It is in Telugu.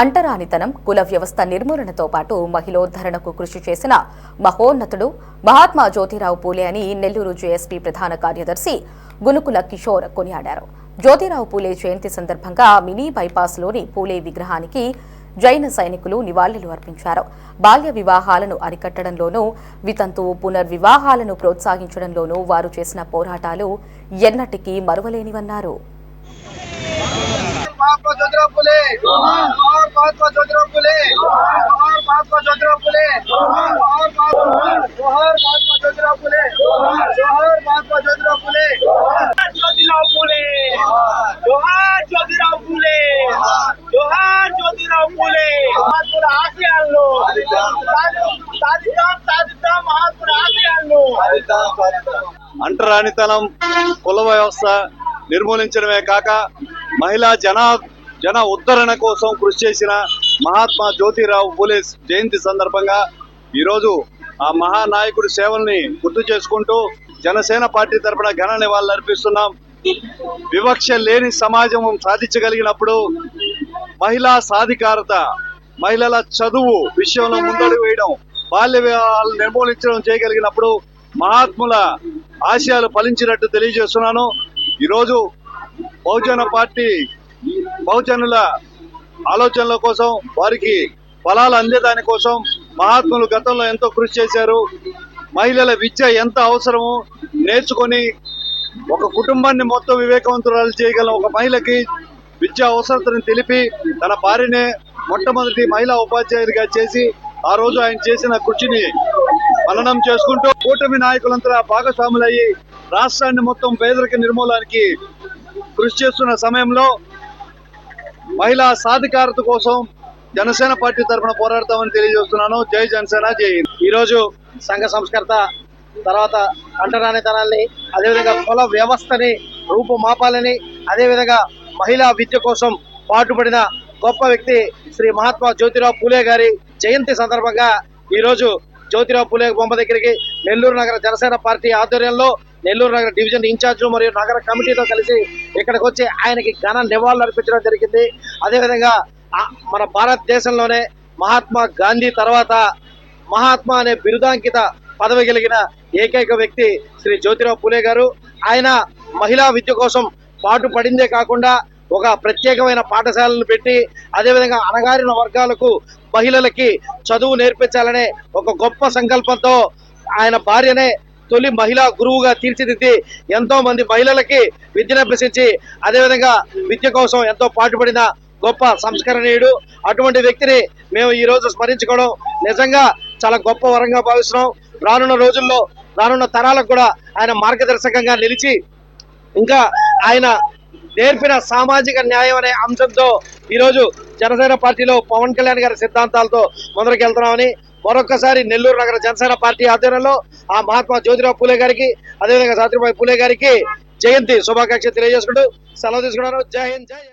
అంటరానితనం కుల వ్యవస్థ నిర్మూలనతో పాటు మహిళోద్ధరణకు కృషి చేసిన మహోన్నతుడు మహాత్మా జ్యోతిరావు పూలే అని నెల్లూరు జేఎస్పీ ప్రధాన కార్యదర్శి గునుకుల కిషోర్ కొనియాడారు. జ్యోతిరావు పూలే జయంతి సందర్భంగా మినీ బైపాస్లోని పూలే విగ్రహానికి జైన సైనికులు నివాళులు అర్పించారు. బాల్య వివాహాలను అరికట్టడంలోనూ వితంతు పునర్వివాహాలను ప్రోత్సహించడంలోనూ వారు చేసిన పోరాటాలు ఎన్నటికీ మరువలేనివన్నారు. महात्मा ज्योतिराव फुले जोहार महात्मा ज्योतिराव फुले जोहार महात्मा ज्योतिराव फुले जोहार जोहार महात्मा ज्योतिराव फुले जोहार महात्मा ज्योतिराव फुले ज्योतिराव फुले जोहार ज्योतिराव फुले जोहार ज्योतिराव फुले మహాత్ముల ఆశయాలను సాధిద్దాం సాధిద్దాం మహాత్ముల ఆశయాలను అంటరానితనం కుల వ్యవస్థ నిర్మూలించడమే కాక మహిళా జన జన ఉద్ధరణ కోసం కృషి చేసిన మహాత్మా జ్యోతిరావు పూలే జయంతి సందర్భంగా ఈరోజు ఆ మహానాయకుడి సేవల్ని గుర్తు చేసుకుంటూ జనసేన పార్టీ తరఫున ఘన నివాళులు అర్పిస్తున్నాం. వివక్ష లేని సమాజం సాధించగలిగినప్పుడు మహిళా సాధికారత మహిళల చదువు విషయంలో ముందడుగు వేయడం బాల్య వివాహాలు నిర్మూలించడం చేయగలిగినప్పుడు మహాత్ముల ఆశయాలు ఫలించినట్టు తెలియజేస్తున్నాను. ఈరోజు బహుజన పార్టీ బహుజనుల ఆలోచనల కోసం వారికి ఫలాలు అందేదాని కోసం మహాత్ములు గతంలో ఎంతో కృషి చేశారు. మహిళల విద్య ఎంత అవసరమో నేర్చుకొని ఒక కుటుంబాన్ని మొత్తం వివేకవంతురాలు చేయగల ఒక మహిళకి విద్యా అవసరతను తెలిపి తన భార్యనే మొట్టమొదటి మహిళా ఉపాధ్యాయుడిగా చేసి ఆ రోజు ఆయన చేసిన కృషిని మననం చేసుకుంటూ కూటమి నాయకులంతా భాగస్వాములయ్యి రాష్ట్రాన్ని మొత్తం పేదరిక నిర్మూలానికి కృషి చేస్తున్న సమయంలో మహిళా సాధికారత కోసం జనసేన పార్టీ తరఫున పోరాడతామని తెలియజేస్తున్నాను. జై జనసేన జై ఈరోజు సంఘ సంస్కర్త తర్వాత అంటరానితనాల్ని అదేవిధంగా కుల వ్యవస్థని రూపుమాపాలని అదేవిధంగా మహిళా విద్య కోసం పాటుపడిన గొప్ప వ్యక్తి శ్రీ మహాత్మా జ్యోతిరావు పూలే గారి జయంతి సందర్భంగా ఈరోజు జ్యోతిరావు పూలే బొమ్మ దగ్గరికి నెల్లూరు నగర జనసేన పార్టీ ఆధ్వర్యంలో నెల్లూరు నగర డివిజన్ ఇన్ఛార్జ్ మరియు నగర కమిటీతో కలిసి ఇక్కడికి వచ్చి ఆయనకి ఘన నివాళులు అర్పించడం జరిగింది. అదేవిధంగా మన భారతదేశంలోనే మహాత్మా గాంధీ తర్వాత మహాత్మా అనే బిరుదాంకిత పదవి కలిగిన ఏకైక వ్యక్తి శ్రీ జ్యోతిరావు పూలే గారు. ఆయన మహిళా విద్య కోసం పాటు పడిందే కాకుండా ఒక ప్రత్యేకమైన పాఠశాలను పెట్టి అదేవిధంగా అణగారిన వర్గాలకు మహిళలకి చదువు నేర్పించాలనే ఒక గొప్ప సంకల్పంతో ఆయన భార్యనే తొలి మహిళా గురువుగా తీర్చిదిద్ది ఎంతో మంది మహిళలకి విద్యను అభ్యసించి అదేవిధంగా విద్య కోసం ఎంతో పాటుపడిన గొప్ప సంస్కరణీయుడు. అటువంటి వ్యక్తిని మేము ఈ రోజు స్మరించుకోవడం నిజంగా చాలా గొప్ప వరంగా భావిస్తున్నాం. రానున్న రోజుల్లో రానున్న తరాలకు కూడా ఆయన మార్గదర్శకంగా నిలిచి ఇంకా ఆయన నేర్పిన సామాజిక న్యాయం అనే అంశంతో ఈరోజు జనసేన పార్టీలో పవన్ కళ్యాణ్ గారి సిద్ధాంతాలతో ముందరకెళ్తున్నామని మరొకసారి నెల్లూరు నగర జనసేన పార్టీ ఆధ్వర్యంలో ఆ మహాత్మా జ్యోతిరావు పూలే గారికి అదేవిధంగా సాత్రిబాయి పూలే గారికి జయంతి శుభాకాంక్షలు తెలియజేసుకుంటూ సెలవు తీసుకున్నాను. జై హింద్ జై